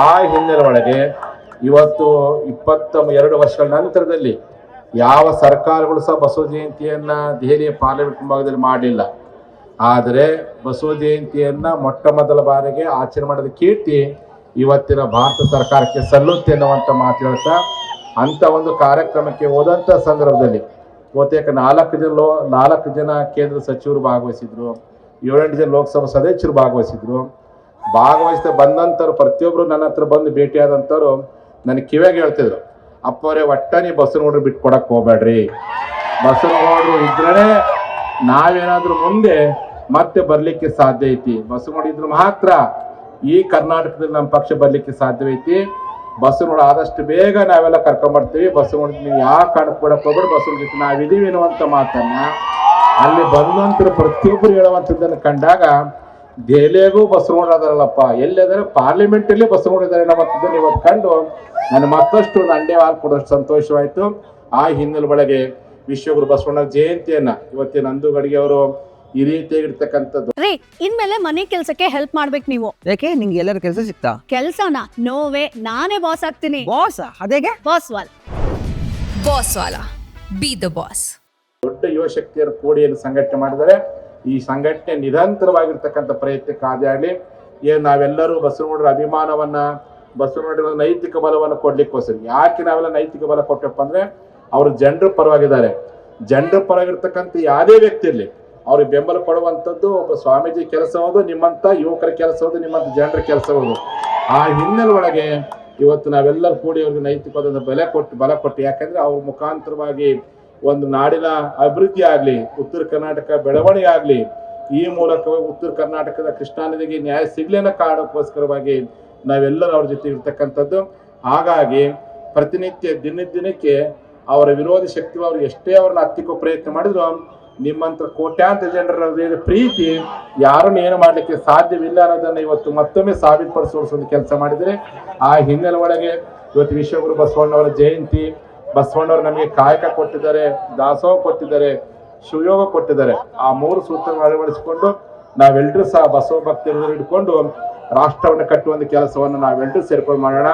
ಆ ಹಿನ್ನೆಲೆ ಒಳಗೆ ಇವತ್ತು ಇಪ್ಪತ್ತ ಎರಡು ವರ್ಷಗಳ ನಂತರದಲ್ಲಿ ಯಾವ ಸರ್ಕಾರಗಳು ಸಹ ಬಸವ ಜಯಂತಿಯನ್ನ ದೆಹಲಿಯ ಪಾರ್ಲಿಮೆಂಟ್ ಮುಂಭಾಗದಲ್ಲಿ ಮಾಡಲಿಲ್ಲ. ಆದರೆ ಬಸವ ಜಯಂತಿಯನ್ನ ಮೊಟ್ಟ ಮೊದಲ ಬಾರಿಗೆ ಆಚರಣೆ ಮಾಡಿದ ಕೀರ್ತಿ ಇವತ್ತಿನ ಭಾರತ ಸರ್ಕಾರಕ್ಕೆ ಸಲ್ಲುತ್ತೆ ಅನ್ನುವಂಥ ಮಾತು ಹೇಳ್ತಾ ಅಂತ ಒಂದು ಕಾರ್ಯಕ್ರಮಕ್ಕೆ ಹೋದಂಥ ಸಂದರ್ಭದಲ್ಲಿ ಬಹುತೇಕ ನಾಲ್ಕು ಜನ ನಾಲ್ಕು ಜನ ಕೇಂದ್ರ ಸಚಿವರು ಭಾಗವಹಿಸಿದ್ರು. ಏಳೆಂಟು ಜನ ಲೋಕಸಭಾ ಸದಸ್ಯರು ಭಾಗವಹಿಸಿದ್ರು. ಭಾಗವಹಿಸಿದ ಬಂದಂಥವ್ರು ಪ್ರತಿಯೊಬ್ಬರು ನನ್ನ ಹತ್ರ ಬಂದು ಭೇಟಿಯಾದಂಥವ್ರು ನನಗೆ ಕಿವಿಯಾಗಿ ಹೇಳ್ತಿದ್ರು, ಅಪ್ಪವರೇ, ಒಟ್ಟ ನೀವು ನೋಡ್ರಿ ಬಿಟ್ಟು ಕೊಡಕ್ಕೆ ಹೋಗ್ಬೇಡ್ರಿ. ಬಸವನಗೌಡರು ಇದ್ರೇ ನಾವೇನಾದರೂ ಮುಂದೆ ಮತ್ತೆ ಬರಲಿಕ್ಕೆ ಸಾಧ್ಯ ಐತಿ. ಬಸ್ ನೋಡಿದ್ರು ಮಾತ್ರ ಈ ಕರ್ನಾಟಕದಲ್ಲಿ ನಮ್ಮ ಪಕ್ಷ ಬರ್ಲಿಕ್ಕೆ ಸಾಧ್ಯವೈತಿ ನೋಡ ಆದಷ್ಟು ಬೇಗ ನಾವೆಲ್ಲ ಕರ್ಕೊಂಬರ್ತೀವಿ. ಬಸವನಗೌಡ ನೀವು ಕಾರಣಕ್ಕೆ ಕೊಡಕ್ಕೆ ಹೋಗ್ಬೇಡಿ ಬಸವನ ಜೊತೆ ನಾವಿದೀವಿ ಅನ್ನುವಂಥ ಮಾತನ್ನ ಅಲ್ಲಿ ಬಂದಂತರು ಪ್ರತಿಯೊಬ್ಬರು ಹೇಳುವಂಥದ್ದನ್ನು ಕಂಡಾಗ ದೆಹಲಿಯಾಗೂ ಬಸವನಗೌಡ ಅದಾರಲ್ಲಪ್ಪ ಎಲ್ಲಿದ್ದಾರೆ ಪಾರ್ಲಿಮೆಂಟ್ ಅಲ್ಲಿ ಬಸವನಗೌಡ ಇದ್ದಾರೆ ಅನ್ನುವಂಥದ್ದನ್ನು ಇವತ್ತು ಕಂಡು ನಾನು ಮತ್ತಷ್ಟು ಒಂದು ಅಂಡೆ ಹಾಲು ಕೊಡೋಷ್ಟು ಸಂತೋಷವಾಯಿತು. ಆ ಹಿನ್ನೆಲೆ ಒಳಗೆ ವಿಶ್ವಗುರು ಬಸವಣ್ಣ ಜಯಂತಿಯನ್ನ ಇವತ್ತಿನ ನಂದು ಗಡಿಗೆ ಅವರು ಈ ರೀತಿಯಾಗಿರ್ತಕ್ಕಂಥದ್ದು ರೀ ಇನ್ಮೇಲೆ ಮನೆ ಕೆಲಸಕ್ಕೆ ಹೆಲ್ಪ್ ಮಾಡ್ಬೇಕು ನೀವು. ಯಾಕೆ? ನಿಂಗೆ ಎಲ್ಲರ ಕೆಲಸ ಸಿಗ್ತಾ ಕೆಲ್ಸನ? ನೋವೇ ನಾನೇ ಬಾಸ್ ಆಗ್ತೀನಿ. ಬಾಸ್ ಅದೇಗೆ? ಬಾಸ್ ವಾಲ್. ಬಾಸ್ ವಾಲ? ಬಿ ದ ಬಾಸ್ ದೊಡ್ಡ ಯುವ ಶಕ್ತಿಯರು ಕೂಡಿ ಏನು ಸಂಘಟನೆ ಮಾಡಿದರೆ ಈ ಸಂಘಟನೆ ನಿರಂತರವಾಗಿರ್ತಕ್ಕಂಥ ಪ್ರಯತ್ನಕ್ಕೆ ಆದಾಗಲಿ ಏನು ನಾವೆಲ್ಲರೂ ಬಸವನಗೌಡರ ಅಭಿಮಾನವನ್ನ ಬಸವನಗೌಡರ ನೈತಿಕ ಬಲವನ್ನು ಕೊಡ್ಲಿಕ್ಕೋಸ್ಕರ, ಯಾಕೆ ನಾವೆಲ್ಲ ನೈತಿಕ ಬಲ ಕೊಟ್ಟಪ್ಪ ಅಂದ್ರೆ, ಅವರು ಜನರ ಪರವಾಗಿದ್ದಾರೆ. ಜನರ ಪರವಾಗಿರ್ತಕ್ಕಂಥ ಯಾವುದೇ ವ್ಯಕ್ತಿ ಇರಲಿ, ಅವ್ರಿಗೆ ಬೆಂಬಲ ಕೊಡುವಂಥದ್ದು ಒಬ್ಬ ಸ್ವಾಮೀಜಿ ಕೆಲಸ ನಿಮ್ಮಂತ ಯುವಕರ ಕೆಲಸ ನಿಮ್ಮಂತ ಜನರ ಕೆಲಸ ಹೌದು. ಆ ಹಿನ್ನೆಲೆ ಒಳಗೆ ಇವತ್ತು ನಾವೆಲ್ಲರೂ ಕೂಡಿ ಅವ್ರಿಗೆ ನೈತಿಕವಾದ ಬೆಲೆ ಕೊಟ್ಟು, ಬಲ ಕೊಟ್ಟು, ಯಾಕಂದ್ರೆ ಅವ್ರ ಮುಖಾಂತರವಾಗಿ ಒಂದು ನಾಡಿನ ಅಭಿವೃದ್ಧಿ ಆಗಲಿ, ಉತ್ತರ ಕರ್ನಾಟಕ ಬೆಳವಣಿಗೆ ಆಗಲಿ, ಈ ಮೂಲಕ ಉತ್ತರ ಕರ್ನಾಟಕದ ಕೃಷ್ಣಾ ನದಿಗೆ ನ್ಯಾಯ ಸಿಗ್ಲಿ ಅನ್ನೋ ಕಾರಣಕ್ಕೋಸ್ಕರವಾಗಿ ನಾವೆಲ್ಲರೂ ಅವ್ರ ಜೊತೆ ಇರ್ತಕ್ಕಂಥದ್ದು. ಹಾಗಾಗಿ ಪ್ರತಿನಿತ್ಯ ದಿನ ದಿನಕ್ಕೆ ಅವರ ವಿರೋಧಿ ಶಕ್ತಿ ಅವರು ಎಷ್ಟೇ ಅವ್ರನ್ನ ಹತ್ತಿಕ್ಕೋ ಪ್ರಯತ್ನ ಮಾಡಿದ್ರು ನಿಮ್ಮಂತ ಕೋಟ್ಯಾಂತರ ಜನರ ಪ್ರೀತಿ ಯಾರನ್ನು ಏನು ಮಾಡಲಿಕ್ಕೆ ಸಾಧ್ಯವಿಲ್ಲ ಅನ್ನೋದನ್ನ ಇವತ್ತು ಮತ್ತೊಮ್ಮೆ ಸಾಬೀತುಪಡಿಸುವ ಕೆಲಸ ಮಾಡಿದರೆ, ಆ ಹಿನ್ನೆಲೆ ಒಳಗೆ ಇವತ್ತು ವಿಶ್ವಗುರು ಬಸವಣ್ಣವರ ಜಯಂತಿ ಬಸವಣ್ಣವರು ನಮಗೆ ಕಾಯಕ ಕೊಟ್ಟಿದ್ದಾರೆ, ದಾಸೋಹ ಕೊಟ್ಟಿದ್ದಾರೆ ಶಿವಯೋಗ ಕೊಟ್ಟಿದ್ದಾರೆ. ಆ ಮೂರು ಸೂತ್ರಗಳನ್ನು ಅಳವಡಿಸಿಕೊಂಡು ನಾವೆಲ್ಲರೂ ಸಹ ಬಸವ ಭಕ್ತಿಯನ್ನು ಹಿಡ್ಕೊಂಡು ರಾಷ್ಟ್ರವನ್ನು ಕಟ್ಟುವಂತ ಕೆಲಸವನ್ನು ನಾವೆಲ್ಲರೂ ಸೇರ್ಕೊಂಡು ಮಾಡೋಣ.